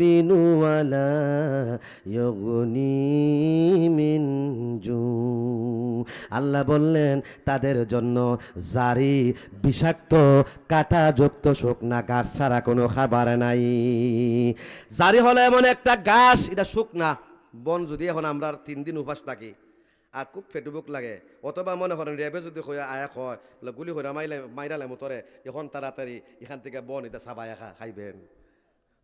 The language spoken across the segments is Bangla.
বিনু আলা মিন জু আল্লাহ বললেন, তাদের জন্য জারি, বিষাক্ত, কাঁটাযুক্ত, শুকনা গাছ ছাড়া কোনো খাবার নাই। জারি হলো এমন একটা গাছ, এটা শুকনা। বন যদি এখন আমরা তিন দিন উপাস থাকি, আর খুব ফেটুবুক লাগে, অথবা মনে করেন রেবে যদি হয়ে আয়াক হয় গুলি হয়ে মাইলে মাইরালে মতরে এখন তাড়াতাড়ি এখান থেকে বন এটা সাবায়া খাইবেন।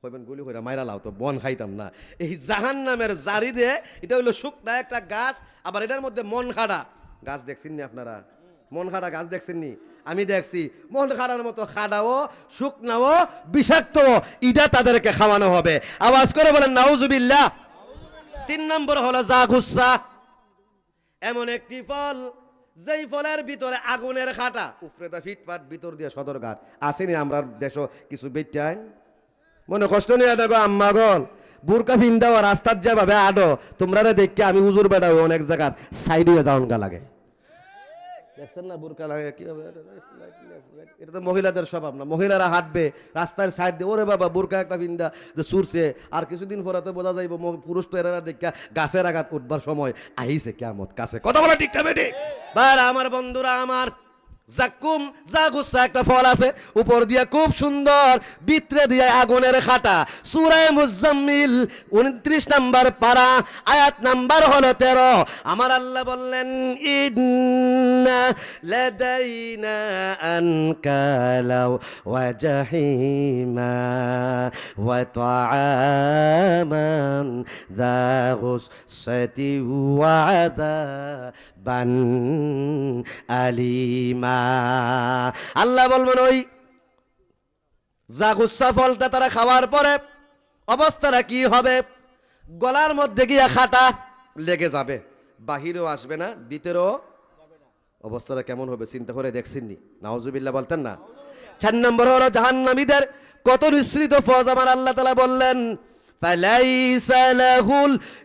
কইবেন, গুলি হইরা মাইরা লাও তো, বন খাইতাম না। এই জাহান নামের জারি দে এটা হইল শুকনা একটা গাছ, আবার এটার মধ্যে মন খাড়া গাছ দেখছেন নি আপনারা? মন খাড়া গাছ দেখছেন নি আমি দেখছি মন খাড়ার মতো খাড়াও, শুকনাও বিষাক্ত ইটা তাদেরকে খাওয়ানো হবে। আওয়াজ করে বলেন, নাউজুবিল্লাহ। তিন নম্বর হলো যা গুসা। এমন একটি ফল, যেই ফলের ভিতরে আগুনের খাটা। উপরে দা ফিটফাট, ভিতর দিয়ে সদরঘাট। আসেনি আমরা দেশ কিছু বেটাই মনে কষ্ট নিয়ে দেখো, আম্মা গল। বুরকা ফিন্দাও রাস্তার যা ভাবে আডো, তোমরা দেখকে আমি হুজুর বেড়াও অনেক জায়গার। সাইড হয়ে যাওন গা লাগে। দেখছেন না বুরকা লাগে, কীভাবে? এটা তো মহিলাদের স্বভাব না। মহিলারা হাঁটবে, রাস্তার সাইড দিয়ে, ওরে বাবা, বুরকা একটা বিন্দা যে ছুরছে আর কিছুদিন পরে তো বোঝা যাইব পুরুষ তো এরা দেখা গাছের আঘাত উঠবার সময় আইছে কেমত কাছে। কথা বলা ঠিক বেটি? বার আমার বন্ধুরা, আমার জাকুম জাগুসা একটা ফল আছে, উপর দিয়া খুব সুন্দর ভিতরে দিয়া আগুনের খাটা। সুরায় মুজাম্মিল উনত্রিশ নাম্বার পারা, আয়াত নাম্বার হলো তেরো। আমার আল্লাহ বললেন, ইন্না লাদাইনা ওয়া আযাবান আলিমা। আল্লাহ বলবেন, ওই যা গুসা ফলটা তারা খাওয়ার পরে অবস্থাটা কি হবে? গলার মধ্যে গিয়া খাটা লেগে যাবে, বাহিরেও আসবে না, ভিতরেও অবস্থাটা কেমন হবে চিন্তা করে দেখছেননি। নাওজুবিল্লাহ বলতেন না। চার নম্বর হলো জাহান্নামীদের কত নিঃসৃত ফজ আমার আল্লাহ তালা বললেন فليس له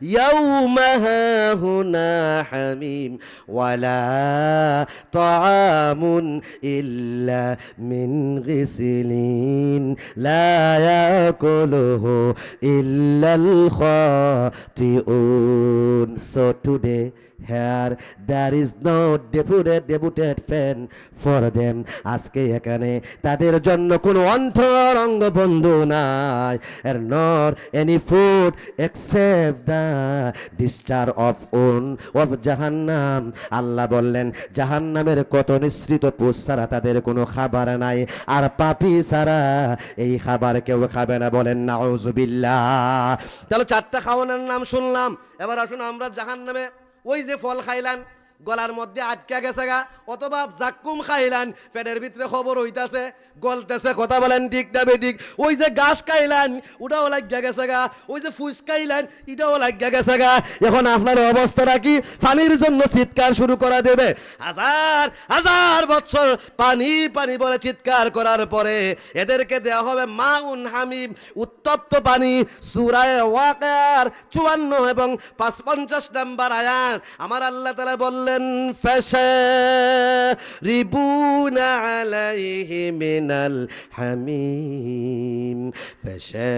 اليوم هاهنا حميم ولا طعام إلا من غسلين لا يأكله إلا الخاطئون. So today here there is no deputed deputed fan for them আজকে এখানে তাদের জন্য কোনো অন্তরঙ্গ বন্ধু নাই। আর not any food except the ডিস্টার of own of জাহান্নাম আল্লাহ বললেন, জাহান্নামের কত নিঃসৃত পোষ ছাড়া তাদের কোনো খাবার নাই। আর পাপি ছাড়া এই খাবার কেউ খাবে না। বলেন, নাউজুবিল্লাহ। তাহলে চারটা খাওয়ানোর নাম শুনলাম। এবার আসুন, আমরা জাহান্নামে ওই যে ফল খাইলান গলার মধ্যে আটকা গেছে গা। অথবা জাক্কুম খাইলান, পেটের ভিতরে খবর হইতাছে, গলতেছে, কথা বলেন ঠিক না বেঠিক। ওই যে গাছ খাইলান, ওটাও লাগিয়া গেছে গা। ওই যে ফুস খাইলান, এটাও লাগিয়া গেছে গা। এখন আপনার অবস্থাটা কি? পানির জন্য চিৎকার শুরু করা দেবে। হাজার হাজার বছর পানি পানি বলে চিৎকার করার পরে এদেরকে দেওয়া হবে মা উন হামিম, উত্তপ্ত পানি, সুরায় ওয়াকার চুয়ান্ন এবং পাঁচ পঞ্চাশ নাম্বার আয়াত। আমার আল্লাহ তালা বললেন রিবুনা আলাইহি মিনাল হামিম ফেসে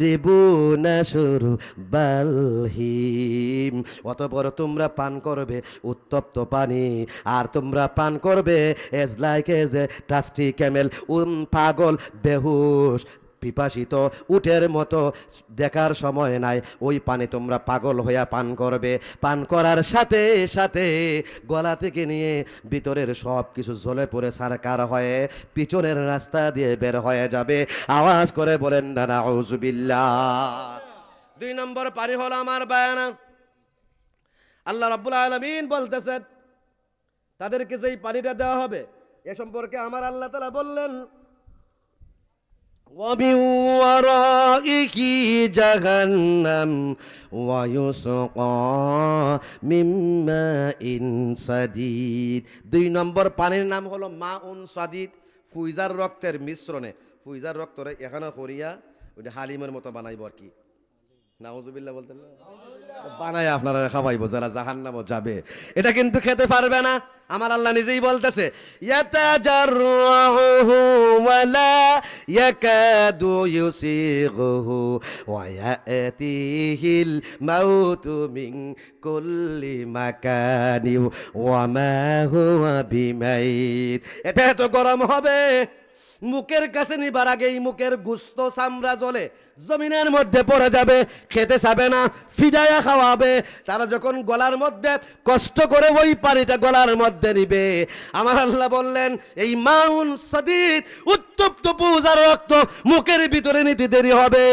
রিবুনা শুরু বালহিম অতপর তোমরা পান করবে উত্তপ্ত পানি আর তোমরা পান করবে as like as a thirsty camel um, পাগল, বেহুশ পিপাসিত উটের মতো দেখার সময় নাই। ওই পানি তোমরা পাগল হইয়া পান করবে। পান করার সাথে সাথে গলা থেকে নিয়ে ভিতরের সব কিছু জ্বলে পড়ে সারকার হয়ে পিছনের রাস্তা দিয়ে বের হয়ে যাবে। আওয়াজ করে বলেন, না নাউজুবিল্লাহ দুই নম্বর পানি হলো আমার বায়ানা। আল্লাহ রাব্বুল আলামিন বলতেছেন, তাদেরকে যেই পানিটা দেওয়া হবে, এ সম্পর্কে আমার আল্লাহ তালা বললেন ومن ورائه جهنم ويسقى من ماء سديد দুই নম্বর পানির নাম হলো মা উন সাদিদ ফুইজার রক্তের মিশ্রণে ফুইজার রক্তরে এখানে করিয়া ওইটা হালিমের মতো বানাইব আর কি নাউজুবিল্লাহ বলতেন? বানায় আপনারা খাওয়াইবো, যারা জাহান্নামও যাবে। এটা কিন্তু খেতে পারবে না। আমার আল্লাহ নিজেই বলতেছে এটা এত গরম হবে। মুখের কাছে নিবার আগেই মুখের গুস্ত চামড়া জ্বলে। জমিনের মধ্যে পড়ে যাবে, খেতে চাবে না ফিডাইয়া খাওয়াবে। তারা যখন গলার মধ্যে কষ্ট করে ওই পানিটা গলার মধ্যে নিবে, আমার আল্লাহ বললেন, এই মাউন সদিদ, উত্তপ্ত পূজার রক্ত মুখের ভিতরে নিতে দেরি হবে।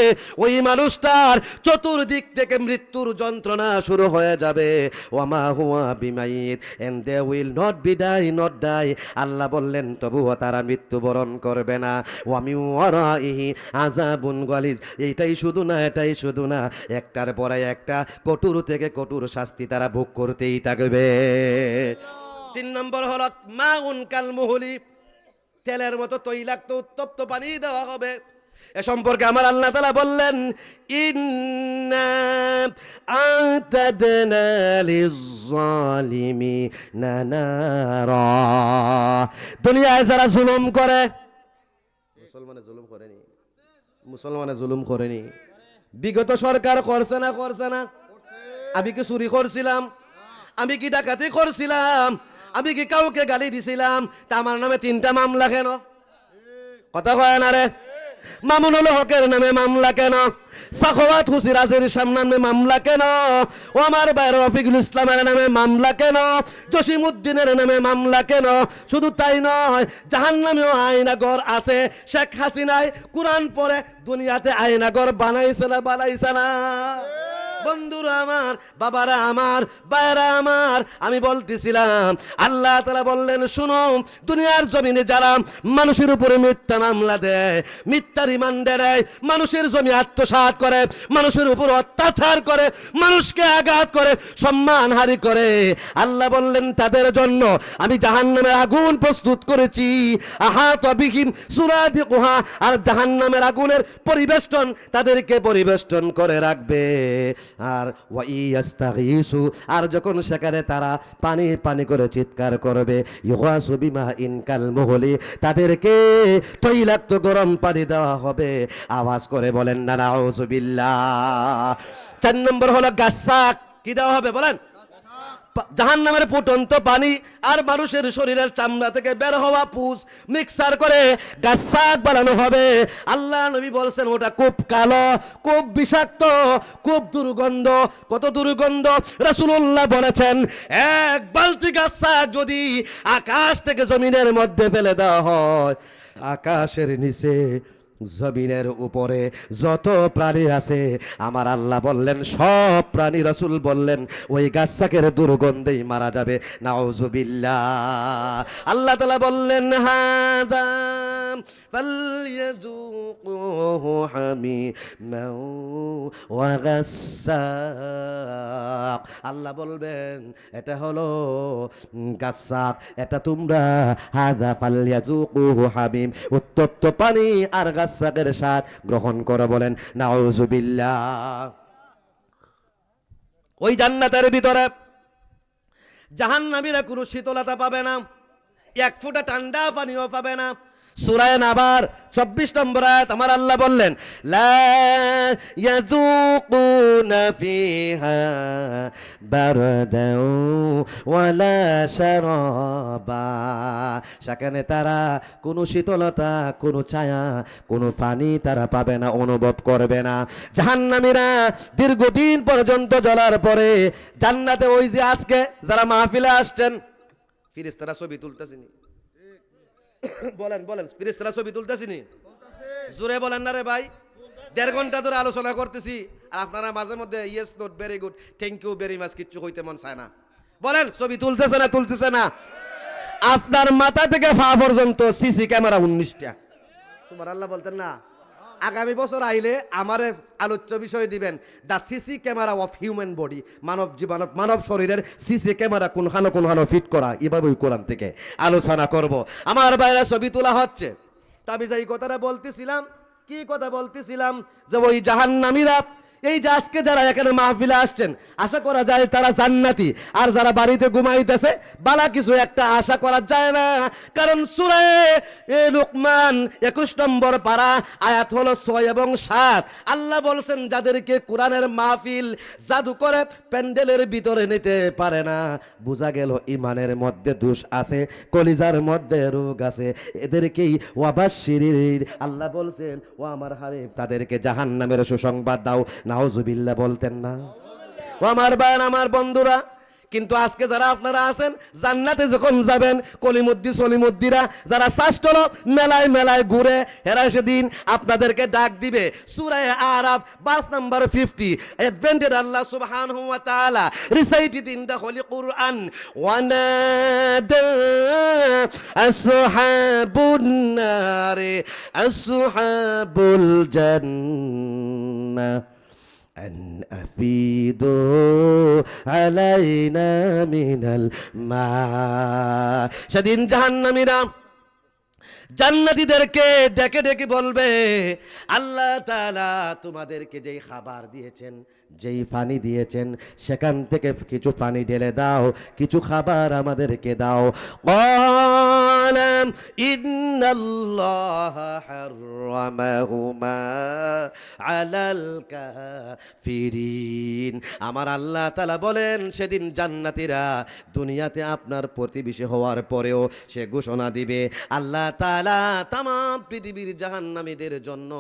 ওই মানুষটার চতুর্দিক থেকে মৃত্যুর যন্ত্রণা শুরু হয়ে যাবে। ওয়ামা হুয়া বিমাইত and they will not be die not die Allah বললেন, তবুও তারা মৃত্যুবরণ করবে না। ওয়ামি ওয়ারাইহি আযাবুন গালিজ। এইটাই শুধু না, এটাই শুধু না। একটার পরে একটা কটুর থেকে কটুর শাস্তি তারা ভোগ করতেই থাকবে। তিন নম্বর হল মা উনকাল মুহুলি। তেলের মতো তৈলাক্ত, উত্তপ্ত পানি দেওয়া হবে। এ সম্পর্কে আমার আল্লাহ তালা বললেন দুনিয়ায় যারা জুলুম করে, মুসলমানে জুলুম করেনি। মুসলমানে জুলুম করেনি। বিগত সরকার করছে না করছে না। আমি কি চুরি করছিলাম? আমি কি ডাকাতি করছিলাম? আমি কি কাউকে গালি দিছিলাম? তা আমার নামে তিনটা মামলা কেন? কথা কয় না রে। মামুনুল হকের নামে মামলা কেন? সাখওয়াত হুসিরাজের সামনে মামলা কেন? ও আমার বাইরে রফিকুল ইসলামের নামে মামলা কেন? জসিমুদ্দিনের নামে মামলা কেন? শুধু তাই নয় জাহান নামেও আয়নাগর আছে। শেখ হাসিনায় কোরআন পরে দুনিয়াতে আয়নাগর বানাইছে না বানাইছে না। বন্ধুরা আমার, বাবারা আমার বায়রা আমার, আমি বলতেছিলাম, আল্লাহ তালা বললেন, শুনো, দুনিয়ার জমিনে যারা মানুষের উপরে মিথ্যা মামলা দেয়, মিথ্যা রিমান্ডে দেয়, মানুষের জমি আত্মসাৎ করে, মানুষের উপর অত্যাচার করে, মানুষকে আঘাত করে সম্মানহারি করে। আল্লাহ বললেন, তাদের জন্য আমি জাহান্নামের আগুন প্রস্তুত করেছি। আহা তবিহীন সুরাদি কুহা আর জাহান্নামের আগুনের পরিবেষ্টন তাদেরকে পরিবেষ্টন করে রাখবে। আর ওয়াইয়াস্তাগীসু আর যখন সেখানে তারা পানি পানি করে চিৎকার করবে ইহাসু বিমা ইনকাল মুহলি, তাদেরকে তৈলাক্ত গরম পানি দেওয়া হবে। আওয়াজ করে বলেন, না নাউজুবিল্লাহ চার নম্বর হলো গাসাক কি দেওয়া হবে বলেন? জাহান নামের ফুটন্ত পানি আর মানুষের শরীরের চামড়া থেকে বের হওয়া পুষ মিক্সার করে গাছাক বানানো হবে। আল্লাহ নবী বলছেন, ওটা খুব কালো, খুব বিষাক্ত, খুব দুর্গন্ধ। কত দুর্গন্ধ? রাসূলুল্লাহ বলেছেন, এক বালতি গাছাক যদি আকাশ থেকে জমিনের মধ্যে ফেলে দেওয়া হয়, আকাশের নিচে জমিনের উপরে যত প্রাণী আছে আমার আল্লাহ বললেন সব প্রাণী রসুল বললেন ওই গাছাকের দুর্গন্ধেই মারা যাবে নাউজুবিল্লাহ আল্লাহ তালা বললেন হাদা فليذوقوه حميما وغساق আল্লাহ বলবেন এটা হলো গাছাক এটা তোমরা হাদা ফালিয়াযুকুহু হামিম উত্তপ্ত পানি আর গাছাকের সাথ গ্রহণ করে বলেন, নাউজুবিল্লাহ। ওই জান্নাতের ভিতরে জাহান্নামীরা কোনো শীতলতা পাবে না, এক ফুটা ঠান্ডা পানিও পাবে না সুরায় নাবার, চব্বিশ নম্বর আয়াত আমার আল্লাহ বললেন সেখানে তারা কোনো শীতলতা, কোনো ছায়া, কোনো পানি তারা পাবে না, অনুভব করবে না। জাহান্নামীরা দীর্ঘদিন পর্যন্ত জ্বলার পরে জান্নাতে ওই যে আজকে যারা মাহফিলে আসছেন, ফিরিস্তারা ছবি তুলতেছিনি বলেন বলেন ফিরিস্তারা ছবি তুলতেছিনি? জোরে বলেন না রে ভাই। দেড় ঘণ্টা ধরে আলোচনা করতেছি। আর আপনারা মাঝে মধ্যে yes note very good thank you very much কিচ্ছু হইতে মন চায় না। বলেন ছবি তুলতেছে না তুলতেছে না? আপনার মাথা থেকে ফা পর্যন্ত সিসি ক্যামেরা উনিশটা। সুমার আল্লাহ বলতেন না। আগামী বছর আইলে আমারে আলোচ্য বিষয় দিবেন the CC camera of human body মানব জীবন, মানব শরীরের সিসি ক্যামেরা কোনখানো কোনখানো ফিট করা? এভাবেই কোরআন থেকে আলোচনা করব। আমার বাইরে ছবি তোলা হচ্ছে। তা আমি যে এই কথাটা বলতেছিলাম, কি কথা বলতেছিলাম? যে ওই জাহান্নামীরা এই যে আজকে যারা এখানে মাহফিলে আসছেন, আশা করা যায় তারা জান্নাতি। আর যারা বাড়িতে ঘুমাইতেছে, বালা কিছু একটা আশা করা যায় না। কারণ সুরায় এ লোকমান একুশ নম্বর পারা, আয়াত হলো ছয় এবং সাত। আল্লাহ বলছেন, যাদেরকে কোরআনের মাহফিল জাদু করে প্যান্ডেলের ভিতরে নিতে পারে না। বোঝা গেল ইমানের মধ্যে দোষ আছে, কলিজার মধ্যে রোগ আছে। এদেরকেই ওয়াবাশিরির আল্লাহ বলছেন, ও আমার হাবিব, তাদেরকে জাহান্নামের সুসংবাদ দাও নাউজুবিল্লাহ বলতেন না। ও আমার বায়ন আমার বন্ধুরা, কিন্তু আজকে যারা আপনারা আছেন, জান্নাতে যখন যাবেন কলিমুদ্দি সলিমুদ্দিরা, যারা শাস্ত্র মেলায় মেলায় ঘুরে, হেরা সেদিন আপনাদেরকে ডাক দিবে। সুরায় আরাফ, বাস নাম্বার ফিফটি অ্যাডভেন্টেড আল্লাহ সুবহান হুয়া তাআলা recited in the holy Quran, ওয়ানাদা আসহাবুন নারে, আসহাবুল জান্নাহ। أن أفيدوا علينا من الماء সেদিন জাহান্নামীরা জান্নাতীদেরকে ডেকে ডেকে বলবে আল্লাহ তাআলা তোমাদেরকে যেই খাবার দিয়েছেন যেই পানি দিয়েছেন সেখান থেকে কিছু পানি ঢেলে দাও কিছু খাবার আমাদেরকে দাও قال إن الله حرمهما على الكافرين আমার আল্লাহ তাআলা বলেন সেদিন জান্নাতীরা দুনিয়াতে আপনার প্রতিবেশী হওয়ার পরেও সে ঘোষণা দিবে আল্লাহ তাআলা তাম পৃথিবীর জাহান্নামীদের জন্য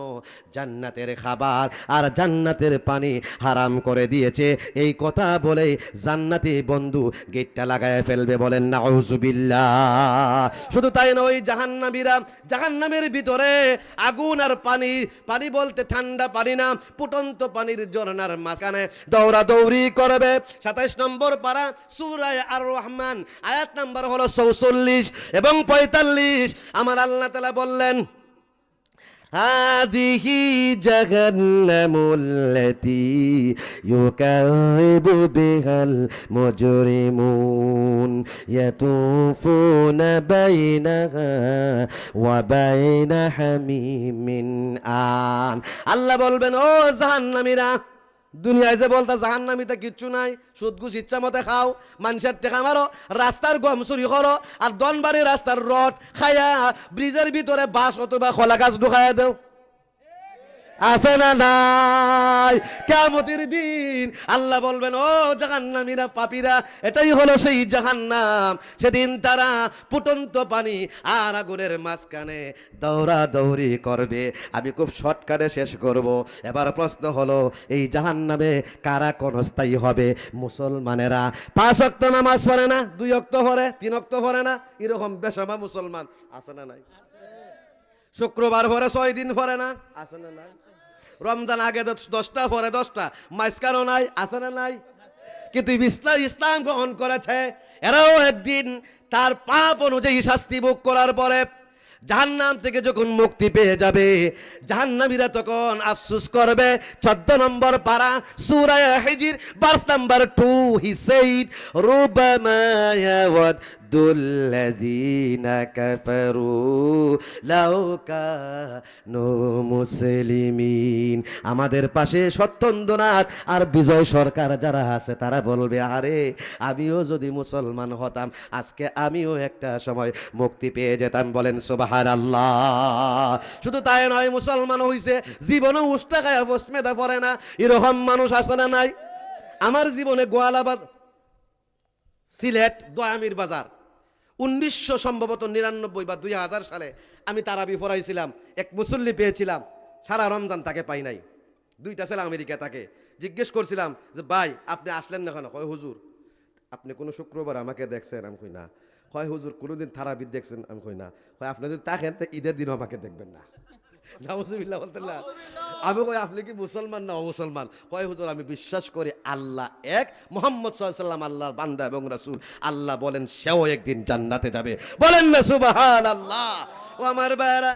জান্নাতের খাবার আর জান্নাতের পানি হারাম করে দিয়েছে। এই কথা বলে জান্নাতি বন্ধু গেটটা লাগায় ফেলবে বলেন, নাউজুবিল্লাহ। শুধু তাই নয় জাহান্নামীরা, জাহান্নামের ভিতরে আগুন আর পানি পানি বলতে ঠান্ডা পানি না, ফুটন্ত পানির ঝর্ণার মাঝখানে দৌড়া দৌড়ি করবে। সাতাইশ নম্বর পারা, সুরায় আর রহমান আয়াত নাম্বার হলো চৌচল্লিশ এবং পঁয়তাল্লিশ। আমার আল্লাহ তালা বললেন هذه جهنم التي يكذب بها المجرمون يطوفون بينها وبين حميم آن আল্লাহ বলবেন ও জাহান্নামীরা দুনিয়ায় যে বলতা জাহান্নামিতে কিচ্ছু নাই, সুদ ঘুষ ইচ্ছা মতে খাও, মানুষের টেকা মারো, রাস্তার গম চুরি করো, আর দনবাড়ি রাস্তার রড খায়া ব্রিজের ভিতরে বাস অথবা খোলা গাছ ঢুকাইয়া দেও। আছে না নাই? কেমতির দিন আল্লাহ বলবেন ও জাহান্নামীরা পাপীরা এটাই হলো সেই জাহান্নাম। সেদিন তারা ফুটন্ত পানি আর আগুনের মাঝখানে দৌড়া দৌড়ি করবে। আমি খুব শর্টকাটে শেষ করব। এবার প্রশ্ন হলো এই জাহান্নামে কারা ক্ষণস্থায়ী হবে? মুসলমানেরা পাঁচ অক্ত নামাজ পড়ে না দুই অক্ত পড়ে তিন অক্ত পড়ে না? এরকম বেশমা মুসলমান আছে না নাই? শুক্রবার পরে ছয় দিন পরে না? আছে না নাই? রমজান আগে দশটা, পরে দশটা। মাঝখানও নাই আছে না নাই। কিন্তু ইসলাম ইসলাম গ্রহণ করেছে। এরাও একদিন তার পাপ অনুযায়ী শাস্তি ভোগ করার পরে জাহান্নাম থেকে যখন মুক্তি পেয়ে যাবে, জাহান্নামীরা তখন আফসুস করবে, চোদ্দ নম্বর পারা সুরায় হিজির verse number two, he said রুবামা ইয়াওয়াদ্দু الذين كفروا لو كانوا মুসলিমিন আমাদের পাশে সত্যেন্দ্রনাথ আর বিজয় সরকার যারা আছে তারা বলবে আরে আমিও যদি মুসলমান হতাম আজকে আমিও একটা সময় মুক্তি পেয়ে যেতাম বলেন সুবাহার আল্লাহ শুধু তাই নয় মুসলমান হইছে জীবনে উষ্টা গায়ে বসমেদা পড়ে না এরকম মানুষ আছে না নাই আমার জীবনে গোয়ালাবাজ সিলেট দয়ামির বাজার উনিশশো সম্ভবত নিরানব্বই বা দুই হাজার সালে আমি তারাবি পড়াইছিলাম, এক মুসল্লি পেয়েছিলাম, সারা রমজান তাকে পাই নাই। দুইটা ছেলে আমেরিকা তাকে জিজ্ঞেস করছিলাম যে, ভাই, আপনি আসলেন না কেন? হয় হুজুর, আপনি কোনো শুক্রবার আমাকে দেখছেন? আমি কই, না। হয় হুজুর, কোনোদিন তারাবিদ দেখছেন? আমি কই, না। হয় আপনি যদি তাকেন তো ঈদের দিন আমাকে দেখবেন না। নাউজুবিল্লাহ বলতেন না। আমি কই আপনি কি মুসলমান না অমুসলমান? কয় হুজুর আমি বিশ্বাস করি আল্লাহ এক মোহাম্মদ সাল্লাম আল্লাহর বান্দা এবং রাসূল। আল্লাহ বলেন সেও একদিন জান্নাতে যাবে। বলেন না সুবহান আল্লাহ ও আমার বায়রা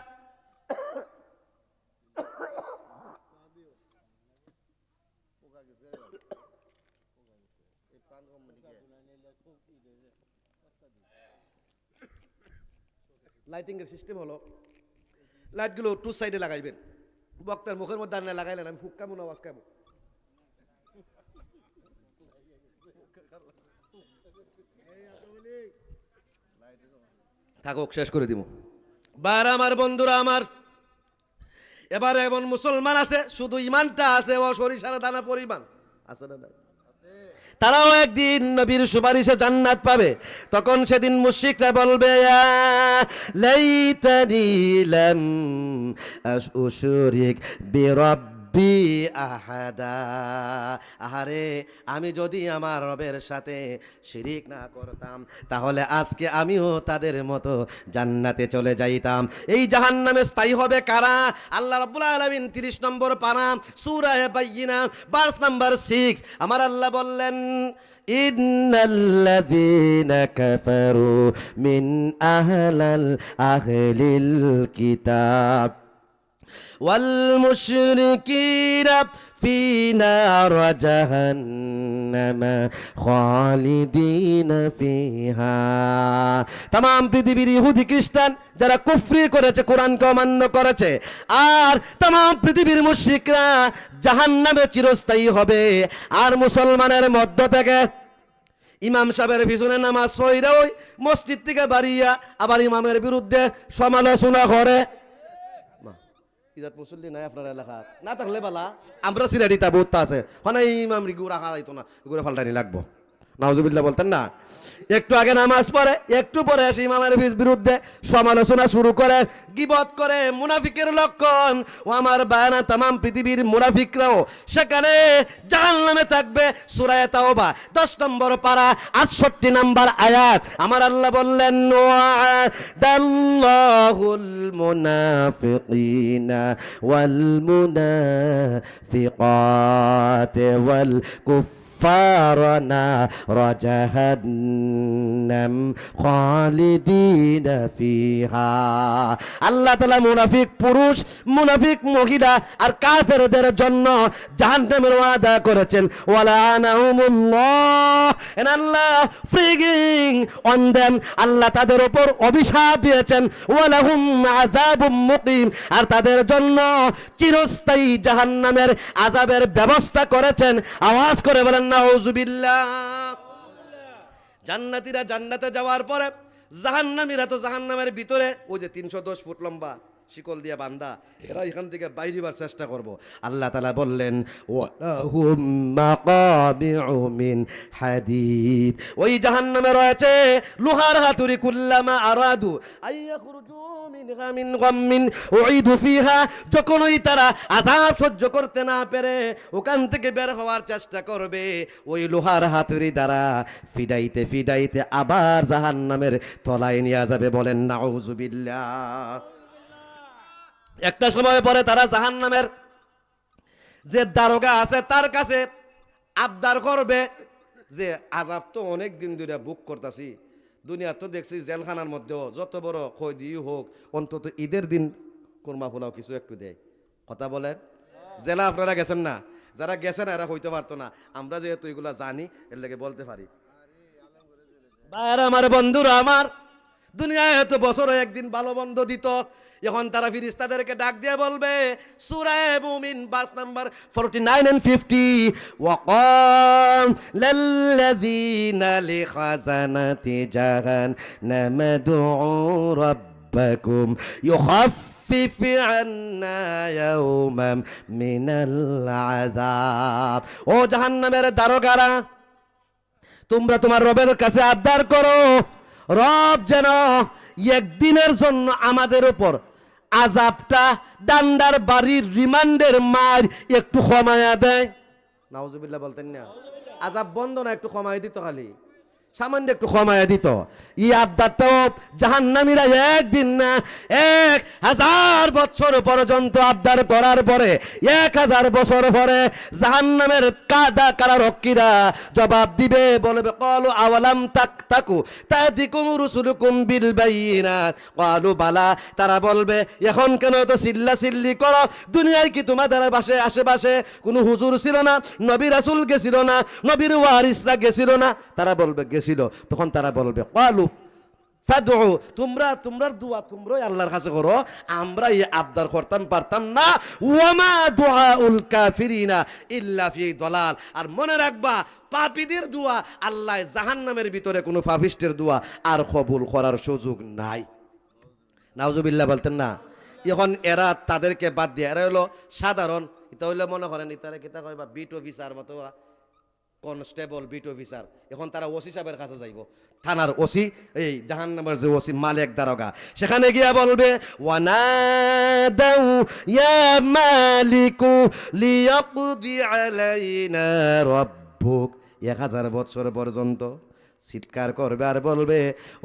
লাইটিং এর সিস্টেম হলো লাইটগুলো টু সাইডে লাগাইবেন। বক্তার মুখের মধ্যে আন্না লাগাইলেন, আমি ফুক কেমন, আওয়াজ কেমন। থাকুক, শেষ করে দিব বার আমার বন্ধুরা আমার, এবার এমন মুসলমান আছে, শুধু ইমানটা আছে, ও সরিষার দানা পরিমাণ। আছে না তারাও একদিন নবীর সুপারিশে জান্নাত পাবে। তখন সেদিন মুশিকরা বলবে, "ইয়া লাইতানি লাম আশ- উশরিক বিরাব্বি আহাদা আহারে আমি যদি আমার রবের সাথে শিরিক না করতাম তাহলে আজকে আমিও তাদের মতো জান্নাতে চলে যাইতাম এই জাহান্নামে স্থায়ী হবে কারা আল্লাহ রাব্বুল আলামিন 30 নম্বর পারা সূরা বাইয়িনা ভার্স নাম্বার 6 আমার আল্লাহ বললেন إن الذين كفروا من أهل أهل الكتاب والمشركين في نار جهنم خالدين فيها তাম পৃথিবীর ইহুদি খ্রিস্টান যারা কুফরি করেছে কোরআনকে অমান্য করেছে আর তাম পৃথিবীর মুশরিকরা জাহান্নামে চিরস্থায়ী হবে আর মুসলমানের মধ্য থেকে ইমাম সাহেবের পিছনে নামাজ সইরা ওই মসজিদ থেকে বাড়িয়া আবার ইমামের বিরুদ্ধে সমালোচনা করে মা, ইজাত মুসল্লি নাই আপনার এলাকা না থাকলে বালা, আমরা সিরাড়ি তাবুত আছে। মানে ইমাম গুড়া খাওয়া যাইতো না ফালটা ফাল্টানি লাগবো। নাওজুবিল্লা বলতেন না একটু আগে নামাজ পড়ে, একটু পরে এসে ইমামের বিরুদ্ধে সমালোচনা শুরু করে, গিবত করে মুনাফিকের লক্ষণ। ও আমার বায়ানা তামাম পৃথিবীর মুনাফিকরাও সেখানে জাহান নামে থাকবে। সুরায় তাওবা, দশ নম্বর পারা, আটষট্টি নম্বর আয়াত। আমার আল্লাহ বললেন, ওয়াদাল্লাহুল মুনাফিকিনা ওয়াল মুনাফিকাত ওয়াল কুফার নার জাহান্নাম খালিদিনা ফিহা আল্লাহ তাআলা মুনাফিক পুরুষ, মুনাফিক মহিলা আর কাফেরদের জন্য জাহান্নামের ওয়াদা করেছেন। ওয়ালা আনাহুমুল্লাহ এন্ড আল্লাহ ফ্রিগিং অন দেম আল্লাহ তাদের উপর অভিশাপ দিয়েছেন। ওয়ালাহুম আযাবুম মুকিম, আর তাদের জন্য চিরস্থায়ী জাহান্নামের আযাবের ব্যবস্থা করেছেন। আওয়াজ করে বলেন জান্নাতীরা জান্নাতে যাওয়ার পরে জাহান্নামিরা তো জাহান্নামের ভিতরে ওই যে তিনশো দশ ফুট লম্বা শিকল দিয়ে বান্দা এরা এখান থেকে বাইরিবার চেষ্টা করব। আল্লাহ তালা বললেন মিন হাদিদ। ওই জাহান্নামে রয়েছে লোহার হাতুড়ি কুল্লামা আরাদু। আইয়াখরুজু মিনহা গাম্মিন উইদু ফিহা। যখন ওই তারা আযাব সহ্য করতে না পেরে ওখান থেকে বের হওয়ার চেষ্টা করবে ওই লোহার হাতুড়ি দ্বারা ফিডাইতে ফিডাইতে আবার জাহান্নামের তলায় নিয়ে যাবে বলেন নাউজুবিল্লাহ একটা সময় পরে তারা জাহান্নামের যে দারোগা আছে, তার কাছে আবদার করবে যে আজাব তো অনেক দিন ধরে বুক করতেছি। দুনিয়া তো দেখছি জেলখানার মধ্যেও। যত বড় খৈদি হোক, অন্তত ঈদের দিন কোরমা ফোলাও কিছু একটু দেয়। কথা বলেন? জেলা আপনারা গেছেন না? যারা গেছেন, এরা হইতে পারতো না। আমরা যেহেতু এগুলা জানি, এর লেগে বলতে পারি। আমার বন্ধুরা, আমার দুনিয়ায় এত বছরে একদিন ভালো বন্ধ দিত। এখন তারা ফিরিস্তাদেরকে ডাক দিয়ে বলবে সুরায় মুমিন বাস নাম্বার 49 এন্ড 50 ওয়াকাম লাল্লাযীনা লিখাজানাতি জাহান্নাম দুউ রাব্বাকুম يخفف عنا يوما من العذاب ও জাহান্নামের দারোগারা তোমরা তোমার রবের কাছে আবদার করো রব যেন একদিনের জন্য আমাদের ওপর আজাবটা ডান্ডার বাড়ির রিমান্ডের মার একটু কমায়া দেয়। নাউজুবিল্লাহ বলতেন না। আজাব বন্ধ না, একটু কমায় দিত খালি। সামান্য একটু কমায় দিত। ই আবদারটাও জাহান্নামীরা একদিন না, এক হাজার বছর পর্যন্ত আবদার করার পরে, এক হাজার বছর পরে জাহান্নামের কাদা কারারক্ষীরা জবাব দিবে, বলবে, কলু আওয়ালাম তাক তাকু তা তাদিকুম রুসুলুকুম বিল বাইনাত। কলু, বালা। তারা বলবে, এখন কেন তো চিল্লা চিল্লি করো? দুনিয়ায় কি তোমাদের পাশে, আশেপাশে কোনো হুজুর ছিল না? নবী রাসূল গেছিল না? নবীর ওয়ারিসরা গেছিল না? তারা বলবে গেছিল তখন তারা বলবে, কলু ফাদু তোমরা দোয়া তোমরাই আল্লাহর কাছে করো, আমরা এই আবদার করতাম, পারতাম না। ওয়ামা কাফিরিনা ইল্লা ফি দলাল। আর মনে রাখবা দোয়া আল্লাহ জাহান্নামের ভিতরে কোনো পাপিষ্টের দোয়া আর কবুল করার সুযোগ নাই। নাউজুবিল্লাহ বলতেন না। এখন এরা তাদেরকে বাদ দিয়ে, এরা হলো সাধারণ, এটা হইলে মনে করেন ইতারা কিতা কয় বা বিট অফিসার মতো কনস্টেবল, বিট অফিসার। এখন তারা ওসি সাহেবের কাছে যাইব। থানার ওসি, এই জাহান নামের যে ওসি, মালিক, দারোগা। সেখানে গিয়া বলবে এক হাজার বছর পর্যন্ত চিৎকার করবে আর বলবে,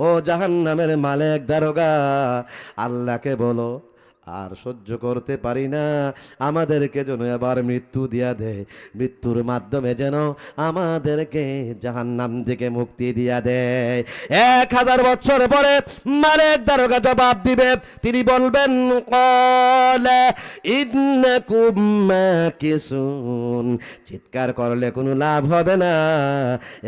ও জাহান নামের মালিক, দারোগা, আল্লাহকে বলো আর সহ্য করতে পারি না। আমাদেরকে যেন এবার মৃত্যু দিয়া দেয় মৃত্যুর মাধ্যমে যেন আমাদেরকে জাহান্নাম থেকে মুক্তি দিয়া দেয় এক হাজার বছর পরে মালিক দারোগা জবাব দিবে, তিনি বলবেন চিৎকার করলে কোনো লাভ হবে না।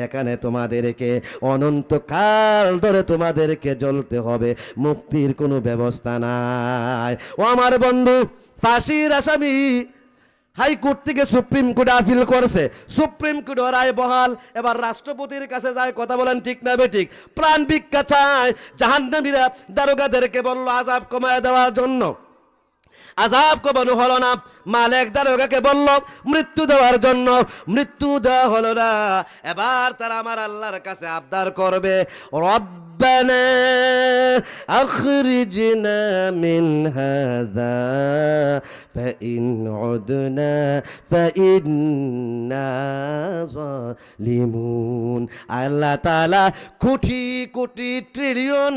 এখানে তোমাদেরকে অনন্তকাল ধরে তোমাদেরকে জ্বলতে হবে, মুক্তির কোনো ব্যবস্থা নাই। ও আমার বন্ধু, ফাঁসির আসামি হাইকোর্ট থেকে সুপ্রিম কোর্ট আপিল করেছে। সুপ্রিম কোর্ট রায় বহাল। এবার রাষ্ট্রপতির কাছে যায়, কথা বলেন ঠিক না বেঠিক প্রাণ ভিক্ষা চায় জাহান্নামীরা দারোগাদেরকে বলল আজাব কমায় দেওয়ার জন্য। আজাব কমানো হলো না। মালেক দারোগাকে বলল মৃত্যু দেওয়ার জন্য মৃত্যু দেওয়া হলো না এবার তারা আমার আল্লাহর কাছে আবদার করবে রব্বানা আখরিজনা মিন হাযা فإن عدنا فإنا ظالمون আল্লাহ তাআলা কোটি কোটি ট্রিলিয়ন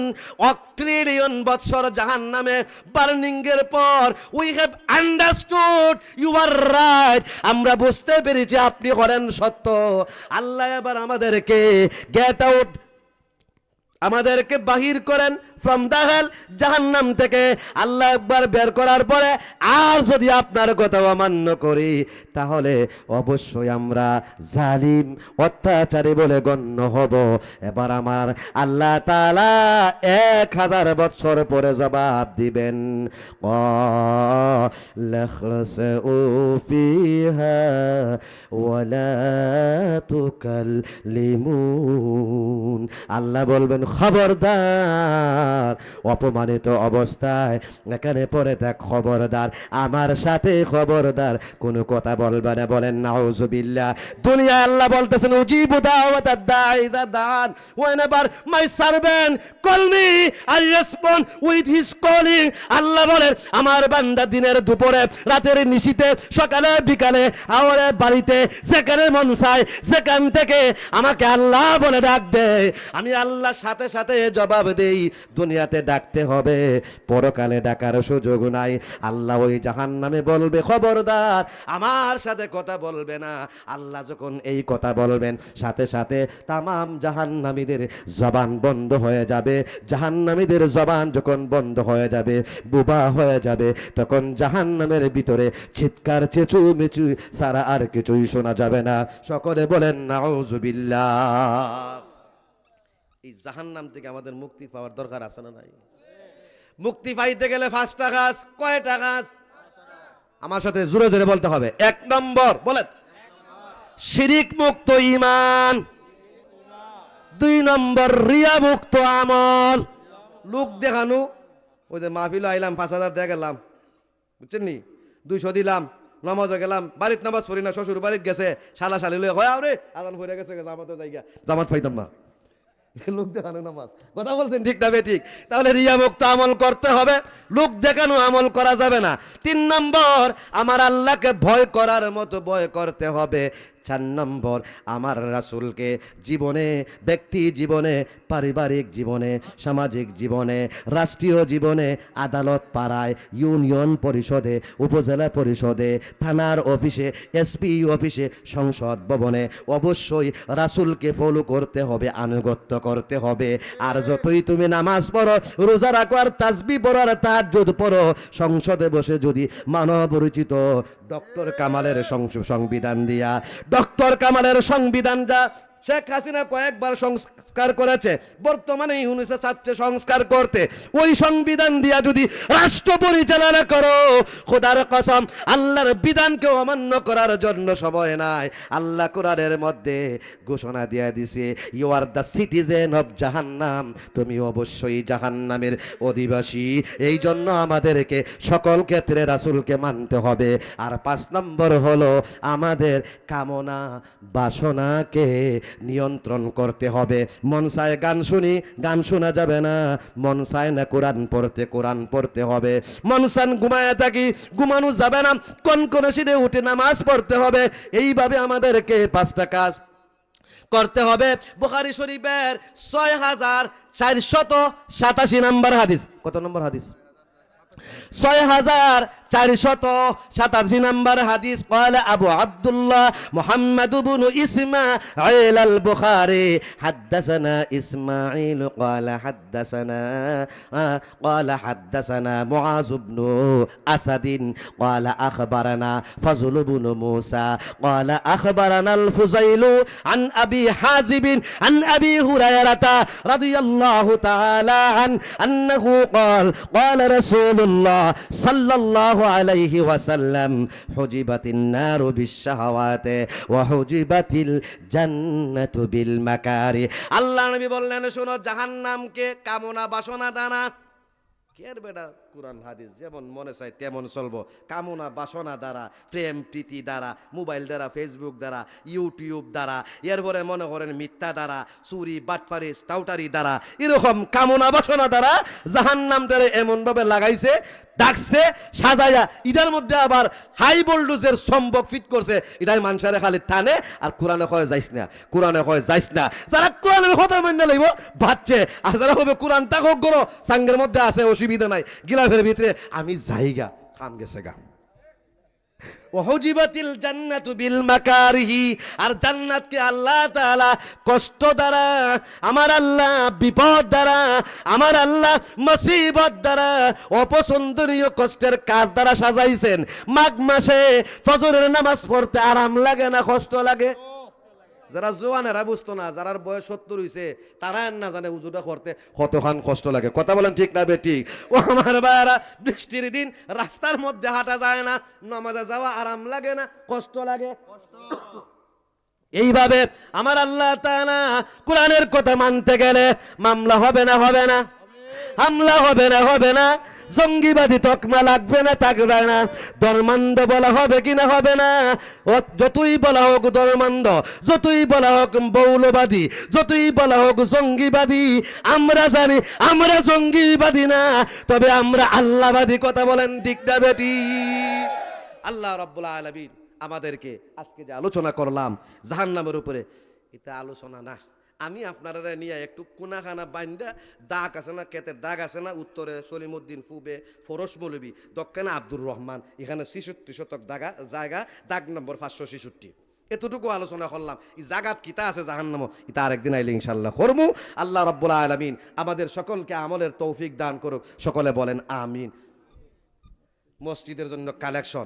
অক্ট্রিলিয়ন বৎসর জাহান্নামে বার্নিং এর পর we have understood you are right আমরা বুঝতে পেরেছি আপনি করেন সত্য। আল্লাহ এবার আমাদেরকে গেট আউট আমাদেরকে বাহির করেন। ফ্রম দ্য হেল জাহান্নাম থেকে আল্লাহ একবার বের করার পরে আর যদি আপনার কথা অমান্য করি, তাহলে অবশ্যই আমরা জালিম, অত্যাচারী বলে গণ্য হব। এবার আমার আল্লাহ তালা এক হাজার বছর পরে জবাব দিবেন আল্লাহ বলবেন, খবরদার অপমানিত অবস্থায় এখানে পরে দেখ খবরদার, আমার সাথে খবরদার। কোনো কথা বলবে না, বলেন, নাউজুবিল্লাহ। দুনিয়া আল্লাহ বলতেছেন, উজিবু দাওয়াত দাই দা দান। whenever my servant call me, I respond with his calling. আল্লাহ বলেন, আমার বান্দা দিনের দুপুরে, রাতের নিশিতে, সকালে, বিকালে আমার বাড়িতে, যেখানে মন চায়, সেখান থেকে আমাকে আল্লাহ বলে ডাক দেয় আমি আল্লাহর সাথে সাথে জবাব দেই। দুনিয়াতে ডাকতে হবে। পরকালে ডাকার সুযোগ নাই। আল্লাহ ওই জাহান নামে বলবে, খবরদার, আমার সাথে কথা বলবে না। আল্লাহ যখন এই কথা বলবেন, সাথে সাথে তামাম জাহান্নামীদের জবান বন্ধ হয়ে যাবে। জাহান্নামীদের জবান যখন বন্ধ হয়ে যাবে, বুবা হয়ে যাবে, তখন জাহান্নামের ভিতরে চিৎকার চেঁচু মেচু সারা আর কিছুই শোনা যাবে না। সকলে বলেন না নাউজুবিল্লাহ। এই জাহান্নাম থেকে আমাদের মুক্তি পাওয়ার দরকার আছে না নাই? মুক্তি পাইতে গেলে পাঁচটা গাছ কয়টা গাছ আমার সাথে জোরে জোরে বলতে হবে। এক নম্বর, বলেন। শিরিক মুক্ত ইমান দুই নম্বর, রিয়া মুক্ত আমল। লোক দেখানো। ওই যে মাহফিল আইলাম, পাঁচ হাজার দিয়ে গেলাম। বুঝছেন নি? দুইশো দিলাম নামাজে গেলাম। বাড়িতে নামাজ পড়ি না, শ্বশুর বাড়িতে গেছে, শালা শালি লয়ে হয় আরে, আদান পড়ে গেছে জামাতে জায়গা জামাত পাইতাম না। লোক দেখানো নামাজ। কথা বলছেন ঠিক না ঠিক? তাহলে রিয়া মুক্ত আমল করতে হবে। লোক দেখানো আমল করা যাবে না। তিন নম্বর, আমার আল্লাহকে ভয় করার মতো ভয় করতে হবে। চার নম্বর, আমার রাসূলকে জীবনে, ব্যক্তি জীবনে, পারিবারিক জীবনে, সামাজিক জীবনে, রাষ্ট্রীয় জীবনে আদালত পাড়ায়, ইউনিয়ন পরিষদে, উপজেলা পরিষদে, থানার অফিসে, এসপি অফিসে, সংসদ ভবনে অবশ্যই রাসূলকে ফলো করতে হবে, আনুগত্য করতে হবে। আর যতই তুমি নামাজ পড়ো, রোজা রাখো আর তাসবি পড়ো আর তাহাজ্জুদ পড়ো, সংসদে বসে যদি মানব পরিচিত ডক্টর কামালের সংবিধান দিয়া। ডক্টর কামালের সংবিধান যা শেখ হাসিনা কয়েকবার সংস্কার করেছে। বর্তমানে ইউনিসে চাচ্ছে সংস্কার করতে। ওই সংবিধান দিয়া যদি রাষ্ট্র পরিচালনা করো, খোদার কসম, আল্লাহর বিধানকে অমান্য করার জন্য সময় নাই। আল্লাহ কোরআনের মধ্যে ঘোষণা দিয়ে দিছে you are the citizen of জাহান্নাম, তুমি অবশ্যই জাহান্নামের অধিবাসী। এই জন্য আমাদেরকে সকল ক্ষেত্রে রাসুলকে মানতে হবে। আর পাঁচ নম্বর হলো, আমাদের কামনা বাসনাকে নিয়ন্ত্রণ করতে হবে। মন চায় গান শুনি, গান শোনা যাবে না। মন চায় না কোরআন পড়তে কোরআন পড়তে হবে। মন চান ঘুমায় থাকি, ঘুমানো যাবে না। কোন কোন সিনে উঠে নামাজ পড়তে হবে। এইভাবে আমাদেরকে পাঁচটা কাজ করতে হবে। বুখারি শরীফের ছয় হাজার চারশত সাতাশি নম্বর হাদিস। কত নম্বর হাদিস? ছয় হাজার চারশত সাতাশি নম্বর হাদিস قال আবু আব্দুল্লাহ মুহাম্মদ بن ইসমাঈল আল বুখারী حدثنا اسماعيل قال حدثنا قال حدثنا معاذ بن اسد قال اخبرنا فضل بن موسى قال اخبرنا الفضيل عن ابي حازب عن ابي هريره رضي الله تعالى عنه انه قال قال رسول الله صلى الله আলাইহি ওয়াসাল্লাম, হুজিবাতিন নারু বিশাহাওয়াতে ওয়া হুজিবাতিল জান্নাতু বিল মাকারি। আল্লাহ নবী বললেন, শুনো, জাহান্নামকে কামনা বাসনা দানা। কে বেটা? কোরআন, হাদিস যেমন মনে চায় তেমন চলবো। কামনা, বাসনা দ্বারা, প্রেম, প্রীতি দ্বারা, মোবাইল দ্বারা ফেসবুক দ্বারা ইউটিউব দ্বারা, এরপরে মনে করেন মিথ্যা দ্বারা, চুরি, বাটপারি, স্টাউটারি দ্বারা, এরকম কামনা, বাসনা দ্বারা জাহান নামটারে এমনভাবে লাগাইছে, ডাকছে, সাজাইয়া ইটার মধ্যে আবার হাই ভোল্টেজের সম্ভব ফিট করছে, এটাই মানুষের খালি টানে, আর কোরআনে কয় যাইস না, কোরআনে কয় যাইস না। যারা কোরআনের কথা মান্য লাগবো ভাবছে, আর যারা হবে কোরআন তাকক করো সাঙ্গের মধ্যে আছে, অসুবিধা নাই। গিলাফের ভিতরে আমি যাইগা কাম গেছে গা। বিল আর জান্নাতকে আল্লাহ তাআলা কষ্ট দ্বারা, আমার আল্লাহ বিপদ দ্বারা, আমার আল্লাহ মুসিবত দ্বারা, অপছন্দনীয় কষ্টের কাজ দ্বারা সাজাইছেন। মাঘ মাসে ফজরের নামাজ পড়তে আরাম লাগে না, কষ্ট লাগে? যারা জোয়ানেরা বুঝতো না যারা বয়স সত্তর হইছে তারা না জানে উজুটা করতে কতখান কষ্ট লাগে। কথা বলেন ঠিক না বে ঠিক? ও আমার ভাইয়ারা, বৃষ্টির দিন রাস্তার মধ্যে হাঁটা যায় না, নামাজে যাওয়া আরাম লাগে না, কষ্ট লাগে। এইভাবে আমার আল্লাহ তাআলা কোরআনের কথা মানতে গেলে মামলা হবে না হবে না। হামলা হবে না হবে না। জঙ্গিবাদী তকমা লাগবে না, থাকবে না। ধর্মান্ধ বলা হবে কি না হবে না? যতই বলা হোক ধর্মান্ধ, যতই বলা হোক বৌলবাদী যতই বলা হোক জঙ্গিবাদী, আমরা জানি আমরা জঙ্গিবাদী না, তবে আমরা আল্লাহবাদী কথা বলেন দিকটা বেটি? আল্লাহ রব্বুল আলমিন আমাদেরকে আজকে যে আলোচনা করলাম, জাহান্নামের উপরে এটা আলোচনা না। আমি আপনারা নিয়ে একটু কোনাখানা বাইন্দা দাগ আছে না, কেতের দাগ আছে না? উত্তরে সলিমুদ্দিন ফুবে ফরস মৌলবী, দক্ষিণে আব্দুর রহমান, এখানে ছেষট্টি শতক দাগা, জায়গা, দাগ নম্বর পাঁচশো ছেষট্টি। এতটুকু আলোচনা করলাম। এই জাগাত কিতা আছে জাহান্নাম? ইতা আরেকদিন আইলে ইনশাল্লাহ করমু। আল্লাহ রব্বুল আলমিন আমাদের সকলকে আমলের তৌফিক দান করুক। সকলে বলেন, আমিন। মসজিদের জন্য কালেকশন